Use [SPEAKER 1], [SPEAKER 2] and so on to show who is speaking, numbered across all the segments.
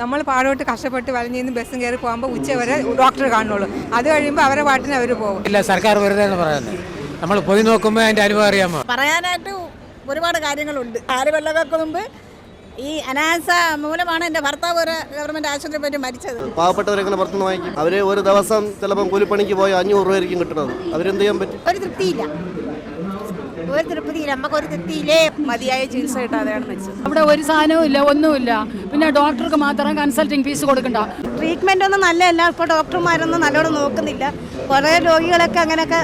[SPEAKER 1] നമ്മൾ പാടോട്ട് കഷ്ടപ്പെട്ട് വലിഞ്ഞിന്ന് ബസ്സും കയറി പോകുമ്പോൾ ഉച്ച വരെ ഡോക്ടർ കാണുള്ളൂ അത് കഴിയുമ്പോൾ അവരെ പാട്ടിന് അവർ പോകും.
[SPEAKER 2] ഇല്ല സർക്കാർ വെറുതെ പറയുന്നത്. നമ്മൾ പോയി നോക്കുമ്പോൾ അതിന്റെ അനുഭവം അറിയാമോ?
[SPEAKER 3] പറയാനായിട്ട് ഒരുപാട് കാര്യങ്ങളുണ്ട്. ആര് വെള്ളങ്ങൾക്ക് മുമ്പ് ഈ അനാസ മൂലമാണ് എന്റെ ഭർത്താവ് ഒരു ഗവൺമെന്റ് ആശുപത്രി പറ്റി മരിച്ചത്.
[SPEAKER 4] പാവപ്പെട്ടവരെങ്ങനെ പുറത്തുനിന്ന് വാങ്ങിക്കും? അവർ ഒരു ദിവസം ചിലപ്പം കൂലിപ്പണിക്ക് പോയി അഞ്ഞൂറ് രൂപയായിരിക്കും കിട്ടുന്നത്. അവരെന്ത് ചെയ്യാൻ പറ്റും?
[SPEAKER 5] ഒരു തൃപ്തിയില്ല. ഒരു തൃപ്തിയില്ല. നമുക്ക് ഒരു തൃപ്തിയില്ലേ?
[SPEAKER 3] മതിയായ ചികിത്സ കിട്ടാതെയാണ് മരിച്ചത്.
[SPEAKER 6] അവിടെ ഒരു സാധനവും ഇല്ല ഒന്നുമില്ല. പിന്നെ ഡോക്ടർക്ക് മാത്രം കൺസൾട്ടിങ് ഫീസ് കൊടുക്കണ്ട.
[SPEAKER 5] ട്രീറ്റ്മെന്റ് ഒന്നും നല്ലതല്ല. ഇപ്പോൾ ഡോക്ടർമാരൊന്നും നല്ലോണം നോക്കുന്നില്ല. കുറേ രോഗികളൊക്കെ അങ്ങനെയൊക്കെ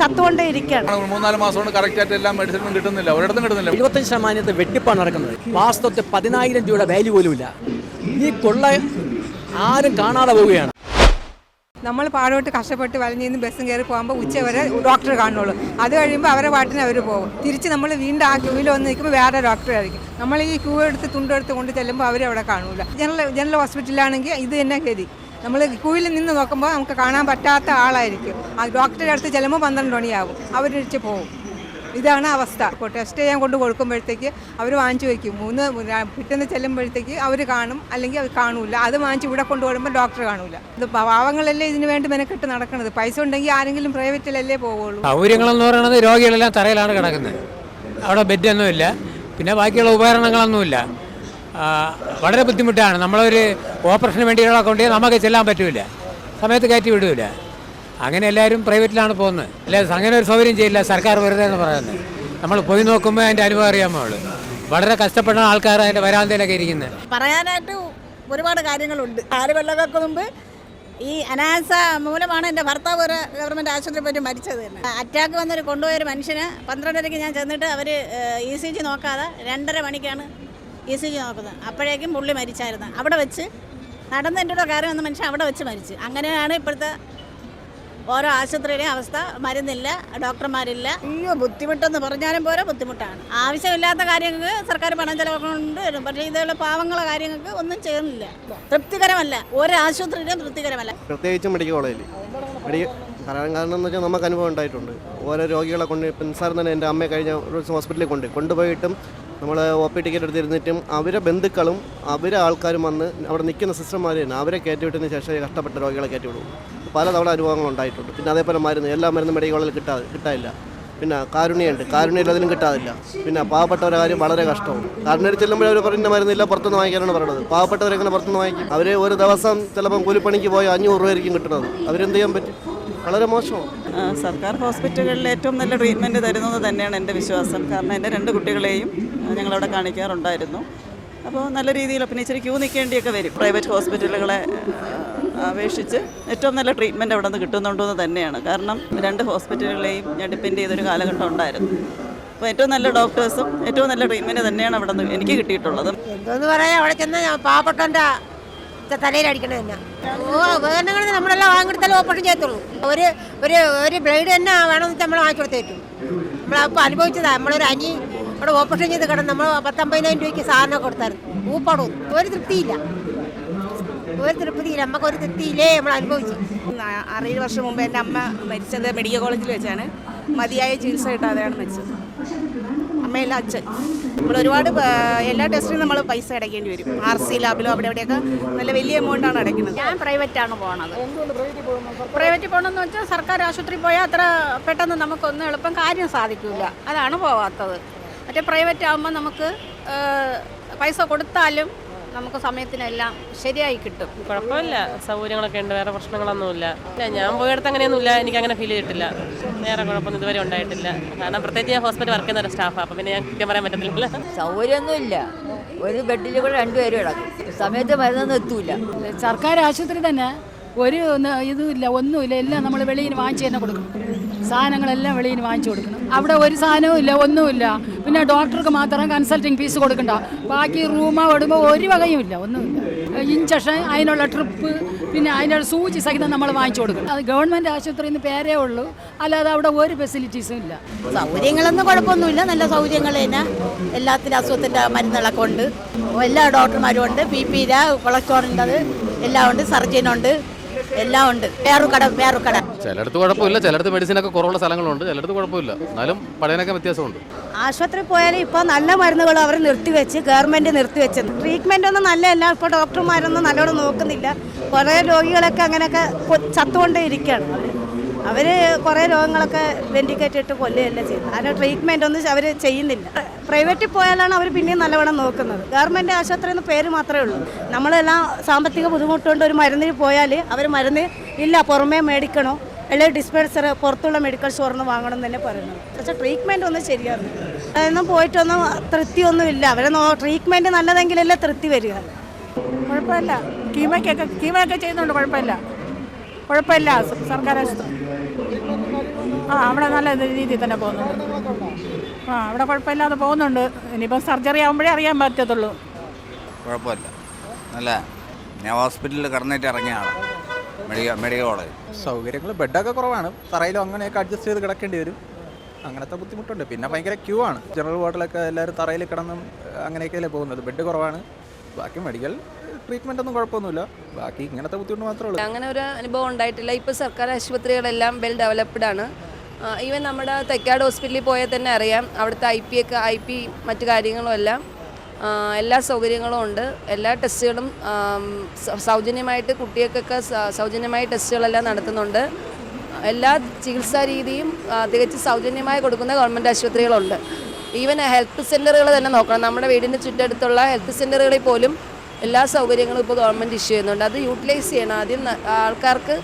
[SPEAKER 5] ചത്തുകൊണ്ടേ ഇരിക്കുകയാണ്
[SPEAKER 7] മൂന്നാൽ മാസം കൊണ്ട് കറക്റ്റ് ആയിട്ട് എല്ലാം മെഡിസിനും കിട്ടുന്നില്ല. ഒരിടത്തും കിട്ടുന്നില്ല.
[SPEAKER 8] എഴുപത്തഞ്ച് ശതമാനത്തെ വെട്ടിപ്പാണ് നടക്കുന്നത്. വാസ്തവത്തിൽ പതിനായിരം രൂപയുടെ വാല്യൂ പോലും ഇല്ല ഈ കൊള്ള ആരും കാണാതെ പോവുകയാണ്.
[SPEAKER 1] നമ്മൾ പാടോട്ട് കഷ്ടപ്പെട്ട് വലഞ്ഞിന്ന് ബസ്സും കയറി പോകുമ്പോൾ ഉച്ച വരെ ഡോക്ടർ കാണുള്ളൂ അത് കഴിയുമ്പോൾ അവരെ പാട്ടിന് അവർ പോകും. തിരിച്ച് നമ്മൾ വീണ്ടും ആ ക്യൂവിൽ വന്ന് നിൽക്കുമ്പോൾ വേറെ ഡോക്ടർ ആയിരിക്കും. നമ്മൾ ഈ ക്യൂ എടുത്ത് തുണ്ടെടുത്ത് കൊണ്ട് ചെല്ലുമ്പോൾ അവരവിടെ കാണൂല. ജനറൽ ജനറൽ ഹോസ്പിറ്റലിലാണെങ്കിൽ ഇത് തന്നെ ഗതി. നമ്മൾ ക്യൂവിൽ നിന്ന് നോക്കുമ്പോൾ നമുക്ക് കാണാൻ പറ്റാത്ത ആളായിരിക്കും. ആ ഡോക്ടറെ അടുത്ത് ചെല്ലുമ്പോൾ പന്ത്രണ്ട് മണിയാവും. അവരടിച്ച് പോകും. ഇതാണ് അവസ്ഥ. ഇപ്പോൾ ടെസ്റ്റ് ചെയ്യാൻ കൊണ്ട് കൊടുക്കുമ്പോഴത്തേക്ക് അവർ വാങ്ങിച്ചു വയ്ക്കും മൂന്ന് പിറ്റേന്ന് ചെല്ലുമ്പോഴത്തേക്ക് അവർ കാണും. അല്ലെങ്കിൽ അത് കാണൂല. അത് വാങ്ങിച്ച് ഇവിടെ കൊണ്ടുപോകുമ്പോൾ ഡോക്ടർ കാണൂല. ഇത് പാവങ്ങളല്ലേ ഇതിന് വേണ്ടി മെനക്കെട്ട് നടക്കുന്നത് പൈസ ഉണ്ടെങ്കിൽ ആരെങ്കിലും പ്രൈവറ്റിലല്ലേ പോവുള്ളൂ.
[SPEAKER 2] സൗകര്യങ്ങളെന്ന് പറയുന്നത് രോഗികളെല്ലാം തറയിലാണ് കിടക്കുന്നത്. അവിടെ ബെഡൊന്നുമില്ല പിന്നെ ബാക്കിയുള്ള ഉപകരണങ്ങളൊന്നുമില്ല വളരെ ബുദ്ധിമുട്ടാണ്. നമ്മളൊരു ഓപ്പറേഷന് വേണ്ടിയുള്ള കൊണ്ടുപോയി നമുക്ക് ചെല്ലാൻ പറ്റില്ല സമയത്ത് കയറ്റി വിടില്ല അങ്ങനെ എല്ലാവരും പ്രൈവറ്റിലാണ് പോകുന്നത്. അല്ല അങ്ങനെ ഒരു സൗകര്യം ചെയ്യില്ല സർക്കാർ വെറുതെ എന്ന് പറയുന്നത്. നമ്മൾ പോയി നോക്കുമ്പോൾ അതിന്റെ അനുഭവം അറിയാമോ ഉള്ളൂ വളരെ കഷ്ടപ്പെടുന്ന ആൾക്കാർ അതിന്റെ വരാന്തയിലൊക്കെ ഇരിക്കുന്നത്
[SPEAKER 3] പറയാനായിട്ട് ഒരുപാട് കാര്യങ്ങളുണ്ട്. ആറ് വെള്ളങ്ങൾക്ക് മുമ്പ് ഈ അനാസ മൂലമാണ് എന്റെ ഭർത്താവ് ഒരു ഗവൺമെന്റ് ആശുപത്രി പറ്റി മരിച്ചത് അറ്റാക്ക് വന്നൊരു കൊണ്ടുപോയ ഒരു മനുഷ്യന് പന്ത്രണ്ടരയ്ക്ക് ഞാൻ ചെന്നിട്ട് അവർ ഇ സി ജി നോക്കാതെ രണ്ടര മണിക്കാണ് ഇ സി ജി നോക്കുന്നത്. അപ്പോഴേക്കും പുള്ളി മരിച്ചായിരുന്നു. അവിടെ വെച്ച് നടന്ന് എന്റെ കൂടെ കയറി വന്ന മനുഷ്യൻ അവിടെ വെച്ച് മരിച്ചു. അങ്ങനെയാണ് ഇപ്പോഴത്തെ ഓരോ ആശുപത്രിയിലെയും അവസ്ഥ മരുന്നില്ല ഡോക്ടർമാരില്ല. അയ്യോ ബുദ്ധിമുട്ടെന്ന് പറഞ്ഞാലും പോരാ ബുദ്ധിമുട്ടാണ്. ആവശ്യമില്ലാത്ത കാര്യങ്ങൾക്ക് സർക്കാർ പണം ചെലവുകൊണ്ട് വരും പക്ഷേ ഇതുള്ള പാവങ്ങളെ കാര്യങ്ങൾക്ക് ഒന്നും ചെയ്യുന്നില്ല. തൃപ്തികരമല്ല. ഒരു ആശുപത്രിയിലും തൃപ്തികരമല്ല.
[SPEAKER 4] പ്രത്യേകിച്ച് മെഡിക്കൽ കോളേജിൽ. മെഡിക്കൽ കാരണം കാരണം എന്ന് വെച്ചാൽ നമുക്ക് അനുഭവം ഉണ്ടായിട്ടുണ്ട്. ഓരോ രോഗികളെ കൊണ്ട് ഇപ്പം നിസ്സാരം തന്നെ എന്റെ അമ്മയെ കഴിഞ്ഞ ഒരു ദിവസം ഹോസ്പിറ്റലിൽ കൊണ്ട് കൊണ്ടുപോയിട്ടും നമ്മൾ ഒ പി ടിക്കറ്റ് എടുത്തിരുന്നിട്ടും അവരെ ബന്ധുക്കളും അവരെ ആൾക്കാരും വന്ന് അവിടെ നിൽക്കുന്ന സിസ്റ്റർമാർ തന്നെ അവരെ കയറ്റിവിട്ടതിന് ശേഷം കഷ്ടപ്പെട്ട രോഗികളെ കയറ്റിവിടും പലതവണ അനുഭവങ്ങൾ ഉണ്ടായിട്ടുണ്ട് പിന്നെ അതേപോലെ മരുന്ന് എല്ലാ മരുന്നും മെഡിക്കൽ കോളേജിൽ കിട്ടാതെ കിട്ടാനില്ല. പിന്നെ കാരുണ്യമുണ്ട് കാരുണ്യം കിട്ടാതില്ല. പിന്നെ പാവപ്പെട്ടവരുടെ കാര്യം വളരെ കഷ്ടമാണ് കാരുണ്യം ചെല്ലുമ്പോൾ അവർ പറയുന്ന മരുന്നില്ല പുറത്തുനിന്ന് വാങ്ങിക്കാനാണ് പറയുന്നത്. പാവപ്പെട്ടവരെങ്ങനെ പുറത്തുനിന്ന് വാങ്ങിക്കും? അവർ ഒരു ദിവസം ചിലപ്പം കൂലിപ്പണിക്ക് പോയി അഞ്ഞൂറ് രൂപയായിരിക്കും കിട്ടുന്നത്. അവരെന്ത് ചെയ്യാൻ പറ്റും? വളരെ മോശമാണ്
[SPEAKER 9] സർക്കാർ ഹോസ്പിറ്റലുകളിൽ ഏറ്റവും നല്ല ട്രീറ്റ്മെന്റ് തരുന്നത് തന്നെയാണ് എന്റെ വിശ്വാസം. കാരണം എന്റെ രണ്ട് കുട്ടികളെയും ഞങ്ങളവിടെ കാണിക്കാറുണ്ടായിരുന്നു. അപ്പോൾ നല്ല രീതിയിൽ പിന്നെ ഇച്ചിരി ക്യൂ നിൽക്കേണ്ടിയൊക്കെ വരും. പ്രൈവറ്റ് ഹോസ്പിറ്റലുകളെ അപേക്ഷിച്ച് ഏറ്റവും നല്ല ട്രീറ്റ്മെന്റ് അവിടെ നിന്ന് കിട്ടുന്നുണ്ടോ എന്ന് തന്നെയാണ്. കാരണം രണ്ട് ഹോസ്പിറ്റലുകളെയും ഞാൻ ഡിപ്പെൻഡ് ചെയ്തൊരു കാലഘട്ടം ഉണ്ടായിരുന്നു. അപ്പോൾ ഏറ്റവും നല്ല ഡോക്ടേഴ്സും ഏറ്റവും നല്ല ട്രീറ്റ്മെന്റ് തന്നെയാണ് അവിടെ നിന്ന് എനിക്ക് കിട്ടിയിട്ടുള്ളത്.
[SPEAKER 5] എന്തോന്ന് പറയാം അവിടെ ചെന്ന് തലയിൽ തലയിലടിക്കണത് തന്നെ. ഓ ഉപകരണങ്ങൾ നമ്മളെല്ലാം വാങ്ങിയെടുത്താലും ഓപ്പറേഷൻ ചെയ്യത്തുള്ളൂ. ഒരു ഒരു ഒരു ബ്ലേഡ് തന്നെ വേണമെന്ന് വെച്ചാൽ നമ്മൾ വാങ്ങിച്ചു കൊടുത്തേറ്റു നമ്മളപ്പോൾ അനുഭവിച്ചതാ നമ്മളൊരു അനി അവിടെ ഓപ്പറേഷൻ ചെയ്ത് കിടന്ന് നമ്മൾ പത്തമ്പതിനായിരം രൂപയ്ക്ക് സാധനം കൊടുത്തായിരുന്നു. ഊപ്പാടും ഒരു തൃപ്തിയില്ല. ഒരു തൃപ്തിയില്ല. നമുക്ക് ഒരു തൃപ്തിയില്ലേ നമ്മൾ അനുഭവിച്ചു.
[SPEAKER 3] ആറേഴ് വർഷം മുമ്പ് എന്റെ അമ്മ മരിച്ചത് മെഡിക്കൽ കോളേജിൽ വെച്ചാണ്. മതിയായ ചികിത്സ കിട്ടാതെയാണ് മരിച്ചത്. അമ്മയല്ല അച്ഛൻ. നമ്മൾ ഒരുപാട് എല്ലാ ടെസ്റ്റിനും നമ്മൾ പൈസ അടയ്ക്കേണ്ടി വരും. ആർ സി ലാബിലോ അവിടെ എവിടെയൊക്കെ നല്ല വലിയ എമൗണ്ടാണ് അടയ്ക്കുന്നത്.
[SPEAKER 6] ഞാൻ പ്രൈവറ്റ് പ്രൈവറ്റാണ് പോണത്. പ്രൈവറ്റ് പോകണമെന്ന് വെച്ചാൽ സർക്കാർ ആശുപത്രി പോയാൽ അത്ര പെട്ടെന്ന് നമുക്കൊന്നും എളുപ്പം കാര്യം സാധിക്കില്ല അതാണ് പോവാത്തത്. മറ്റേ പ്രൈവറ്റ് ആകുമ്പോൾ നമുക്ക് പൈസ കൊടുത്താലും നമുക്ക് സമയത്തിനെല്ലാം ശരിയായി കിട്ടും.
[SPEAKER 10] കുഴപ്പമില്ല. സൗകര്യങ്ങളൊക്കെ ഉണ്ട്. വേറെ പ്രശ്നങ്ങളൊന്നുമില്ല. ഇല്ല ഞാൻ പോയിടത്ത് അങ്ങനെയൊന്നുമില്ല. എനിക്ക് അങ്ങനെ ഫീൽ ചെയ്തിട്ടില്ല. വേറെ കുഴപ്പമൊന്നും ഇതുവരെ ഉണ്ടായിട്ടില്ല. കാരണം പ്രത്യേകിച്ച് ഞാൻ ഹോസ്പിറ്റൽ വർക്ക് ചെയ്യുന്ന ഒരു സ്റ്റാഫാണ് അപ്പം പിന്നെ ഞാൻ കൃത്യം പറയാൻ പറ്റത്തില്ല
[SPEAKER 5] സൗകര്യമൊന്നുമില്ല. ഒരു ബെഡിൽ കൂടെ രണ്ടുപേരും കിടക്കും. സമയത്ത് മരുന്നൊന്നും എത്തൂല.
[SPEAKER 6] സർക്കാർ ആശുപത്രി തന്നെ ഒരു ഇതുമില്ല ഒന്നുമില്ല എല്ലാം നമ്മൾ വെളിയിൽ വാങ്ങിച്ച് തന്നെ കൊടുക്കണം. സാധനങ്ങളെല്ലാം വെളിയിൽ വാങ്ങിച്ചു കൊടുക്കണം. അവിടെ ഒരു സാധനവും ഇല്ല ഒന്നുമില്ല. പിന്നെ ഡോക്ടർക്ക് മാത്രം കൺസൾട്ടിങ് ഫീസ് കൊടുക്കണ്ട. ബാക്കി റൂമോ വിടുമ്പോൾ ഒരു വകയും ഇല്ല ഒന്നുമില്ല. ഇഞ്ചക്ഷൻ അതിനുള്ള ട്രിപ്പ് പിന്നെ അതിനുള്ള സൂചി സഹിതം നമ്മൾ വാങ്ങിച്ചു കൊടുക്കണം. അത് ഗവൺമെന്റ് ആശുപത്രിയിൽ നിന്ന് പേരേ ഉള്ളൂ. അല്ലാതെ അവിടെ ഒരു ഫെസിലിറ്റീസും ഇല്ല.
[SPEAKER 3] സൗകര്യങ്ങളൊന്നും കുഴപ്പമൊന്നുമില്ല. നല്ല സൗകര്യങ്ങൾ തന്നെ. എല്ലാത്തിനും അസുഖത്തിന്റെ മരുന്നുകളൊക്കെ ഉണ്ട്. എല്ലാ ഡോക്ടർമാരും ഉണ്ട്. ബി പിയില കൊളസ്ട്രോളിന്റെ എല്ലാം ഉണ്ട്. സർജനുണ്ട് എല്ലാം ഉണ്ട്. വേറൊരു കട വേറൊരു കട.
[SPEAKER 7] ചിലടത്ത് കുഴപ്പമില്ല ചിലടത്ത് മെഡിസിൻ ഒക്കെ കുറവുള്ള സ്ഥലങ്ങളുണ്ട് ചിലടത്ത് കുഴപ്പമില്ല. എന്നാലും പഴയനൊക്കെ വ്യത്യാസമുണ്ട്.
[SPEAKER 11] ആശുപത്രി പോയാലും ഇപ്പോൾ നല്ല മരുന്നുകൾ അവർ നിർത്തിവെച്ച് ഗവൺമെന്റ് നിർത്തിവെച്ചത് ട്രീറ്റ്മെന്റ് ഒന്നും നല്ലതല്ല ഇപ്പോൾ ഡോക്ടർമാരൊന്നും നല്ലോണം നോക്കുന്നില്ല. കുറേ രോഗികളൊക്കെ അങ്ങനെയൊക്കെ ചത്തുകൊണ്ടേ ഇരിക്കുകയാണ് അവർ കുറേ രോഗങ്ങളൊക്കെ വെന്റിക്കേറ്റ് ഇട്ട് കൊല്ലുകയല്ല ചെയ്യുന്നത്. അതിന് ട്രീറ്റ്മെന്റ് ഒന്നും അവർ ചെയ്യുന്നില്ല. പ്രൈവറ്റിൽ പോയാലാണ് അവർ പിന്നെയും നല്ലവണ്ണം നോക്കുന്നത്. ഗവൺമെന്റ് ആശുപത്രി എന്ന് പേര് മാത്രമേ ഉള്ളൂ. നമ്മളെല്ലാം സാമ്പത്തിക ബുദ്ധിമുട്ടുകൊണ്ട് ഒരു മരുന്നിന് പോയാൽ അവർ മരുന്ന് ഇല്ല പുറമേ മേടിക്കണോ? അല്ലെങ്കിൽ ഡിസ്പെൻസർ പുറത്തുള്ള മെഡിക്കൽ സ്റ്റോറിൽ നിന്ന് വാങ്ങണം എന്ന് തന്നെ പറയുന്നത്. പക്ഷേ ട്രീറ്റ്മെന്റ് ഒന്നും ശരിയാണ് അതൊന്നും പോയിട്ടൊന്നും തൃപ്തിയൊന്നും ഇല്ല. അവരെ ട്രീറ്റ്മെന്റ് നല്ലതെങ്കിലല്ലേ തൃപ്തി വരിക.
[SPEAKER 12] കുഴപ്പമില്ല. കീമയ്ക്കൊക്കെ കീമയൊക്കെ ചെയ്യുന്നുണ്ട് കുഴപ്പമില്ല. കുഴപ്പമില്ല. സർക്കാർ ആശുപത്രി ആ അവിടെ നല്ല രീതിയിൽ തന്നെ പോകുന്നുണ്ട്. ആ അവിടെ കുഴപ്പമില്ലാതെ പോകുന്നുണ്ട്. ഇനിയിപ്പം സർജറി ആകുമ്പോഴേ അറിയാൻ പറ്റത്തുള്ളൂ.
[SPEAKER 13] കുഴപ്പമില്ല. നല്ല ഞാൻ ഹോസ്പിറ്റലിൽ കിടന്നിട്ട് ഇറങ്ങിയാണ് മെഡിക്കൽ മെഡിക്കൽ കോളേജ്
[SPEAKER 8] സൗകര്യങ്ങൾ ബെഡൊക്കെ കുറവാണ്. തറയിലും അങ്ങനെയൊക്കെ അഡ്ജസ്റ്റ് ചെയ്ത് കിടക്കേണ്ടി വരും. അങ്ങനത്തെ ബുദ്ധിമുട്ടുണ്ട്. പിന്നെ ഭയങ്കര ക്യൂ ആണ്. ജനറൽ വാർഡിലൊക്കെ എല്ലാവരും തറയിൽ കിടന്നും അങ്ങനെയൊക്കെയല്ലേ പോകുന്നത്. ബെഡ് കുറവാണ്. ബാക്കി മെഡിക്കൽ ട്രീറ്റ്മെന്റ് ഒന്നും കുഴപ്പമൊന്നുമില്ല. ബാക്കി ഇങ്ങനത്തെ ബുദ്ധിമുട്ട് മാത്രമേ ഉള്ളൂ.
[SPEAKER 10] അങ്ങനെ ഒരു അനുഭവം ഉണ്ടായിട്ടില്ല. ഇപ്പോൾ സർക്കാർ ആശുപത്രികളെല്ലാം വെൽ ഡെവലപ്ഡ് ആണ്. ഈവൻ നമ്മുടെ തെക്കാട് ഹോസ്പിറ്റലിൽ പോയാൽ തന്നെ അറിയാം. അവിടുത്തെ ഐ പി ഒക്കെ ഐ പി മറ്റു കാര്യങ്ങളും എല്ലാം എല്ലാ സൗകര്യങ്ങളും ഉണ്ട്. എല്ലാ ടെസ്റ്റുകളും സൗജന്യമായിട്ട് കുട്ടികൾക്കൊക്കെ സൗജന്യമായ ടെസ്റ്റുകളെല്ലാം നടത്തുന്നുണ്ട്. എല്ലാ ചികിത്സാ രീതിയും തികച്ചും സൗജന്യമായി കൊടുക്കുന്ന ഗവൺമെന്റ് ആശുപത്രികളുണ്ട്. ഈവൻ ഹെൽത്ത് സെന്ററുകൾ തന്നെ നോക്കണം. നമ്മുടെ വീടിന്റെ ചുറ്റടുത്തുള്ള ഹെൽത്ത് സെന്ററുകളിൽ പോലും എല്ലാ സൗകര്യങ്ങളും ഇപ്പോൾ ഗവൺമെന്റ് ഇഷ്യൂ ചെയ്യുന്നുണ്ട്. അത് യൂട്ടിലൈസ് ചെയ്യണം. ആദ്യം ആൾക്കാർക്ക്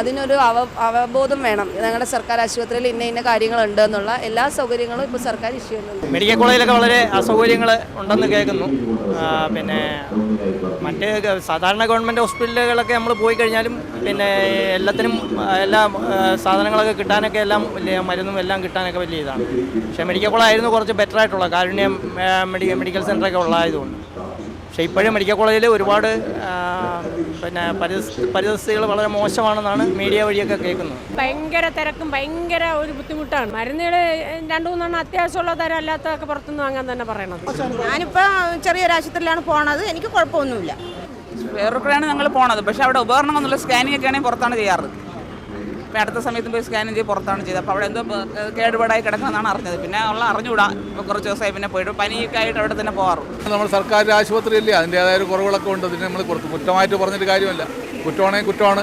[SPEAKER 10] അതിനൊരു അവ അവബോധം വേണം. ഞങ്ങളുടെ സർക്കാർ ആശുപത്രിയിൽ ഇന്ന ഇന്ന കാര്യങ്ങളുണ്ട് എന്നുള്ള എല്ലാ സൗകര്യങ്ങളും ഇപ്പോൾ സർക്കാർ ഇഷ്യൂ ചെയ്യുന്നുണ്ട്.
[SPEAKER 8] മെഡിക്കൽ കോളേജിലൊക്കെ വളരെ അസൗകര്യങ്ങൾ ഉണ്ടെന്ന് കേൾക്കുന്നു. പിന്നെ മറ്റ് സാധാരണ ഗവൺമെന്റ് ഹോസ്പിറ്റലുകളൊക്കെ നമ്മൾ പോയി കഴിഞ്ഞാലും പിന്നെ എല്ലാത്തിനും എല്ലാ സാധനങ്ങളൊക്കെ കിട്ടാനൊക്കെ എല്ലാം വലിയ മരുന്നും എല്ലാം കിട്ടാനൊക്കെ വലിയ ഇതാണ്. പക്ഷേ മെഡിക്കൽ കോളേജായിരുന്നു കുറച്ച് ബെറ്റർ ആയിട്ടുള്ള കാരുണ്യം മെഡിക്കൽ സെന്ററൊക്കെ ഉള്ളതായതുകൊണ്ട്. പക്ഷേ ഇപ്പോഴും മെഡിക്കൽ കോളേജിൽ ഒരുപാട് പിന്നെ പരിസ്ഥിതി പരിസ്ഥിതികൾ വളരെ മോശമാണെന്നാണ് മീഡിയ വഴിയൊക്കെ കേൾക്കുന്നത്.
[SPEAKER 12] ഭയങ്കര തിരക്കും ഭയങ്കര ഒരു ബുദ്ധിമുട്ടാണ്. മരുന്നുകൾ രണ്ടു മൂന്നെണ്ണം അത്യാവശ്യമുള്ള തരം അല്ലാത്തതൊക്കെ പുറത്തുനിന്ന് വാങ്ങാൻ തന്നെ പറയണത്.
[SPEAKER 11] ഞാനിപ്പോൾ ചെറിയൊരു ആശുപത്രിയിലാണ് പോണത്. എനിക്ക് കുഴപ്പമൊന്നുമില്ല.
[SPEAKER 10] വേറൊക്കെയാണ് ഞങ്ങൾ പോണത്. പക്ഷേ അവിടെ ഉപകരണം എന്നുള്ള സ്കാനിങ് ഒക്കെ ആണെങ്കിൽ പുറത്താണ് ചെയ്യാറ്. ഇപ്പം അടുത്ത സമയത്ത് പോയി സ്കാനിങ് ചെയ്ത് പുറത്താണ് ചെയ്തത്. അപ്പോൾ അവിടെ എന്തോ കേടുപാടായി കിടക്കുന്നതാണ് അറിഞ്ഞത്. പിന്നെ ഉള്ള അറിഞ്ഞുകൂടാ. ഇപ്പോൾ കുറച്ച് ദിവസമായി പിന്നെ പോയിട്ട് പനിയൊക്കെ ആയിട്ട് അവിടെ തന്നെ പോകാറുണ്ട്
[SPEAKER 7] നമ്മൾ സർക്കാർ ആശുപത്രിയല്ലേ അതിന്റേതായ ഒരു കുറവുകളൊക്കെ ഉണ്ട്. അതിന് നമ്മൾ കുറച്ച് കുറ്റമായിട്ട് പറഞ്ഞിട്ട് കാര്യമല്ല. കുറ്റമാണെങ്കിൽ കുറ്റമാണ്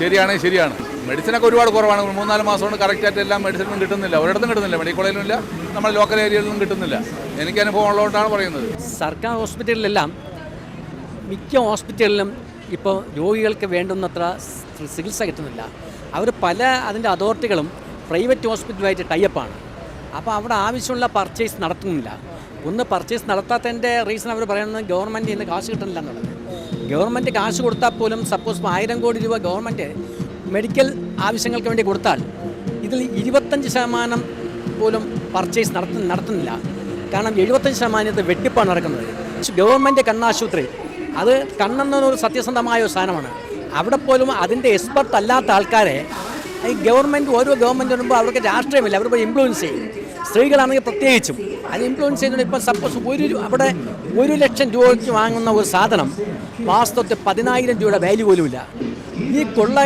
[SPEAKER 7] ശരിയാണെങ്കിൽ ശരിയാണ്. മെഡിസിനൊക്കെ ഒരുപാട് കുറവാണ്. മൂന്നാൽ മാസം കൊണ്ട് കറക്റ്റായിട്ട് എല്ലാം മെഡിസിനും കിട്ടുന്നില്ല. ഒരിടത്തും കിട്ടുന്നില്ല. മെഡിക്കൽ കോളേജിലും ഇല്ല. നമ്മുടെ ലോക്കൽ ഏരിയയിലൊന്നും കിട്ടുന്നില്ല. എനിക്ക് അനുഭവം ഉള്ളതുകൊണ്ടാണ് പറയുന്നത്.
[SPEAKER 8] സർക്കാർ ഹോസ്പിറ്റലിലെല്ലാം മിക്ക ഹോസ്പിറ്റലിലും ഇപ്പോൾ രോഗികൾക്ക് വേണ്ടുന്നത്ര ചികിത്സ കിട്ടുന്നില്ല. അവർ പല അതിന്റെ അതോറിറ്റികളും പ്രൈവറ്റ് ഹോസ്പിറ്റലുമായിട്ട് ടൈപ്പാണ് അപ്പോൾ അവിടെ ആവശ്യമുള്ള പർച്ചേസ് നടത്തുന്നില്ല. ഒന്ന് പർച്ചേസ് നടത്താത്തതിന്റെ റീസൺ അവർ പറയുന്നത് ഗവൺമെന്റ് ഇന്ന് കാശ് കിട്ടുന്നില്ല എന്നുള്ളത്. ഗവൺമെന്റ് കാശ് കൊടുത്താൽ പോലും സപ്പോസ് ആയിരം കോടി രൂപ ഗവൺമെന്റ് മെഡിക്കൽ ആവശ്യങ്ങൾക്ക് വേണ്ടി കൊടുത്താൽ ഇതിൽ ഇരുപത്തഞ്ച് ശതമാനം പോലും പർച്ചേസ് നടത്തു നടത്തുന്നില്ല. കാരണം എഴുപത്തഞ്ച് ശതമാനം ഇത് വെട്ടിപ്പാണ് നടക്കുന്നത്. ഗവൺമെന്റ് കണ്ണാശുപത്രി അത് കണ്ണെന്നൊരു സത്യസന്ധമായ ഒരു സാധനമാണ്. അവിടെ പോലും അതിന്റെ എക്സ്പെർട്ട് അല്ലാത്ത ആൾക്കാരെ ഈ ഗവൺമെന്റ് ഓരോ ഗവൺമെന്റ് വരുമ്പോൾ അവർക്ക് രാഷ്ട്രീയമില്ല. അവർ പോയി ഇൻഫ്ലുവൻസ് ചെയ്യും. സ്ത്രീകളാണെങ്കിൽ പ്രത്യേകിച്ചും. അത് ഇൻഫ്ലുവൻസ് ചെയ്യുന്നത് ഇപ്പം സപ്പോസ് ഒരു അവിടെ ഒരു ലക്ഷം രൂപയ്ക്ക് വാങ്ങുന്ന ഒരു സാധനം വാസ്തവത്തിൽ പതിനായിരം രൂപയുടെ വാല്യൂ ഇല്ല. ഈ കൊള്ള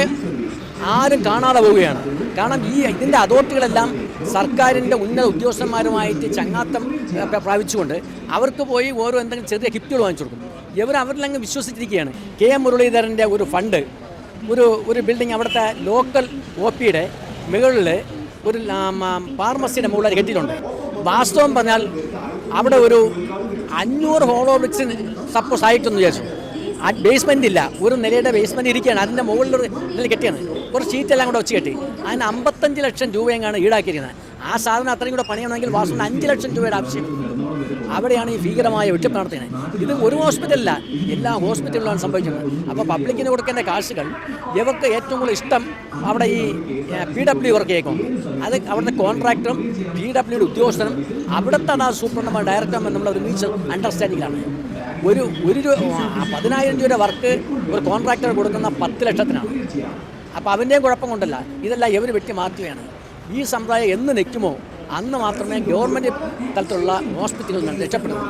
[SPEAKER 8] ആരും കാണാതെ പോവുകയാണ്. കാരണം ഈ ഇതിന്റെ അതോറിറ്റികളെല്ലാം സർക്കാരിന്റെ ഉന്നത ഉദ്യോഗസ്ഥന്മാരുമായിട്ട് ചങ്ങാത്തം പ്രാപിച്ചുകൊണ്ട് അവർക്ക് പോയി ഓരോ എന്തെങ്കിലും ചെറിയ കിറ്റുകൾ വാങ്ങിച്ചു കൊടുക്കും. ഇവർ അവരിലങ്ങ് വിശ്വസിച്ചിരിക്കുകയാണ്. കെ എം മുരളീധരന്റെ ഒരു ഫണ്ട് ഒരു ഒരു ബിൽഡിംഗ് അവിടുത്തെ ലോക്കൽ ഒ പിയുടെ മുകളിൽ ഒരു ഫാർമസിയുടെ മുകളിൽ കെട്ടിയിട്ടുണ്ട്. വാസ്തവം പറഞ്ഞാൽ അവിടെ ഒരു അഞ്ഞൂറ് ഹോളോ ബ്രിക്സിന് സപ്പോസ് ആയിട്ടെന്ന് വിചാരിച്ചു. ആ ബേസ്മെന്റ് ഇല്ല. ഒരു നിലയുടെ ബേസ്മെന്റ് ഇരിക്കുകയാണ്. അതിന്റെ മുകളിൽ നില കെട്ടിയാണ്. ഒരു ഷീറ്റ് എല്ലാം കൂടെ വെച്ച് കെട്ടി. അതിന് അമ്പത്തഞ്ച് ലക്ഷം രൂപയെങ്ങാണ് ഈടാക്കിയിരിക്കുന്നത്? ആ സാധനം അത്രയും കൂടെ പണിയണമെങ്കിൽ വാസുവിന് അഞ്ച് ലക്ഷം രൂപയുടെ ആവശ്യം അവിടെയാണ് ഈ ഭീകരമായ വെട്ടിപ്പ് നടത്തുന്നത് ഇത് ഒരു ഹോസ്പിറ്റലല്ല എല്ലാ ഹോസ്പിറ്റലുകളാണ് സംഭവിക്കുന്നത് അപ്പോൾ പബ്ലിക്കിന് കൊടുക്കേണ്ട കാശുകൾ ഇവർക്ക് ഏറ്റവും കൂടുതൽ ഇഷ്ടം അവിടെ ഈ പി ഡബ്ല്യു വർക്ക് ചെയ്യും അത് അവിടുത്തെ കോൺട്രാക്ടറും പി ഡബ്ല്യുടെ ഉദ്യോഗസ്ഥനും അവിടുത്തെ ആ ഡയറക്ടറും നമ്മൾ ഒരുമിച്ച് അണ്ടർസ്റ്റാൻഡിങ്ങിലാണ് ഒരു ഒരു പതിനായിരം രൂപയുടെ വർക്ക് ഒരു കോൺട്രാക്ടർ കൊടുക്കുന്ന പത്ത് ലക്ഷത്തിനാണ്. അപ്പോൾ അവന്റെയും കുഴപ്പം കൊണ്ടല്ല. ഇതെല്ലാം ഇവർ വെട്ടി മാറ്റുകയാണ്. ഈ സമ്പ്രദായം എന്ന് നിൽക്കുമോ അന്ന് മാത്രമേ ഗവൺമെന്റ് തലത്തിലുള്ള ഹോസ്പിറ്റലുകൾ രക്ഷപ്പെടുള്ളൂ